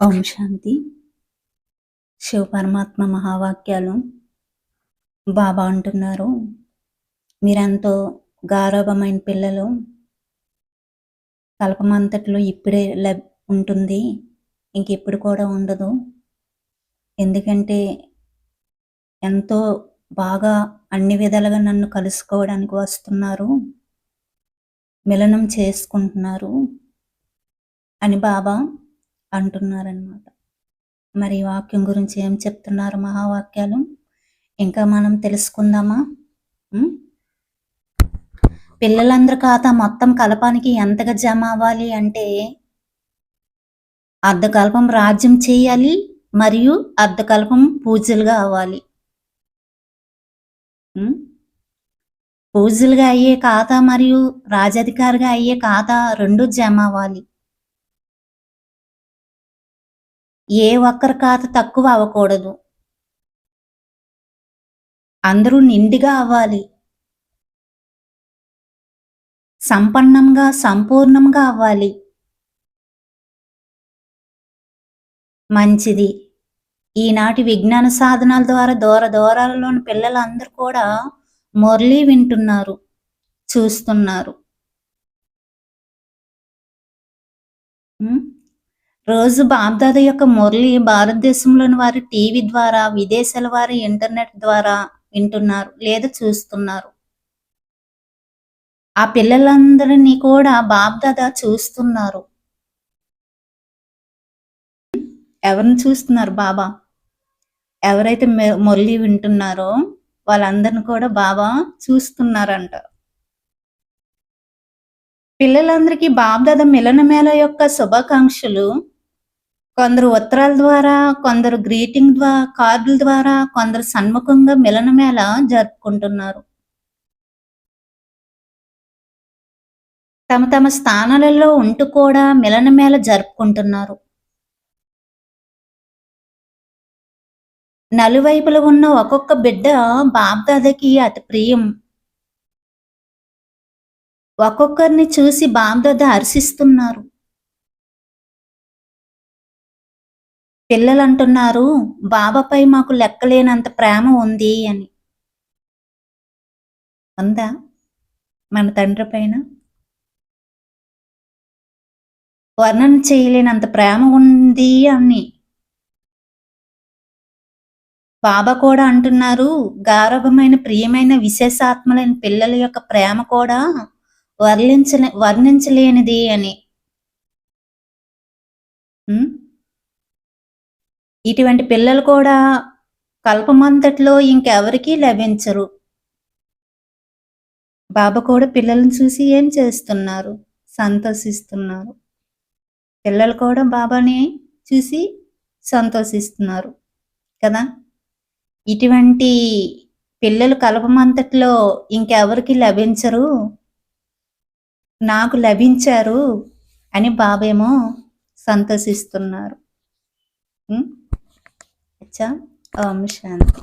ఓం శాంతి. శివ పరమాత్మ మహావాక్యాలు బాబా అంటున్నారు. మీరెంతో గారవమైన పిల్లలు. కల్పమంతట్లో ఇప్పుడే లబ్ ఉంటుంది. ఇంకెప్పుడు కూడా ఉండదు. ఎందుకంటే ఎంతో బాగా అన్ని విధాలుగా నన్ను కలుసుకోవడానికి వస్తున్నారు. మిలనం చేసుకుంటున్నారు. అని బాబా అంటున్నారనమాట మరి వాక్యం గురించి ఏం చెప్తున్నారు మహావాక్యాలు? ఇంకా మనం తెలుసుకుందామా? పిల్లలందరూ పిల్లలందరి ఖాతా మొత్తం కలపానికి ఎంతగా జమ అవ్వాలి అంటే అర్ధకల్పం రాజ్యం చేయాలి మరియు అర్ధకల్పం పూజలుగా అవ్వాలి. పూజలుగా అయ్యే ఖాతా మరియు రాజాధికారిగా అయ్యే ఖాతా రెండు జమ అవ్వాలి. ఏ ఒక్కరి ఖాతా తక్కువ అవ్వకూడదు. అందరూ నిండిగా అవ్వాలి. సంపన్నంగా సంపూర్ణంగా అవ్వాలి. మంచిది. ఈనాటి విజ్ఞాన సాధనాల ద్వారా దూర దూరాలలోని పిల్లలందరూ కూడా మురళి వింటున్నారు చూస్తున్నారు. రోజు బాబ్దాద యొక్క మురళి భారతదేశంలోని వారి టీవీ ద్వారా విదేశాల వారి ఇంటర్నెట్ ద్వారా వింటున్నారు లేదా చూస్తున్నారు. ఆ పిల్లలందరినీ కూడా బాబ్దాద చూస్తున్నారు. ఎవరిని చూస్తున్నారు బాబా? ఎవరైతే మురళి వింటున్నారో వాళ్ళందరిని కూడా బాబా చూస్తున్నారంట. పిల్లలందరికీ బాబ్దాద మిలనమేళ యొక్క శుభాకాంక్షలు. కొందరు ఉత్తరాల ద్వారా కొందరు గ్రీటింగ్ ద్వారా కార్డుల ద్వారా కొందరు సన్ముఖంగా మిలనమేళ జరుపుకుంటున్నారు. తమ తమ స్థానాలలో ఉంటూ కూడా మిలనమేళ జరుపుకుంటున్నారు. నలువైపులా ఉన్న ఒక్కొక్క బిడ్డ బాబ్దాదకి అతి ప్రియం. ఒక్కొక్కరిని చూసి బాబ్దాద హర్షిస్తున్నారు. పిల్లలు అంటున్నారు బాబాపై మాకు లెక్కలేనంత ప్రేమ ఉంది అని. ఉందా? మన తండ్రి పైన? వర్ణన చేయలేనంత ప్రేమ ఉంది అని. బాబా కూడా అంటున్నారు గారభమైన ప్రియమైన విశేషాత్మలైన పిల్లల యొక్క ప్రేమ కూడా వర్ణించలే వర్ణించలేనిది అని. ఇటువంటి పిల్లలు కూడా కల్పమంతట్లో ఇంకెవరికీ లభించరు. బాబా కూడా పిల్లలను చూసి ఏం చేస్తున్నారు? సంతోషిస్తున్నారు. పిల్లలు కూడా బాబాని చూసి సంతోషిస్తున్నారు కదా? ఇటువంటి పిల్లలు కల్పమంతట్లో ఇంకెవరికి లభించరు? నాకు లభించారు అని బాబేమో సంతోషిస్తున్నారు. ఉం? అచ్చా ఓం శాంతి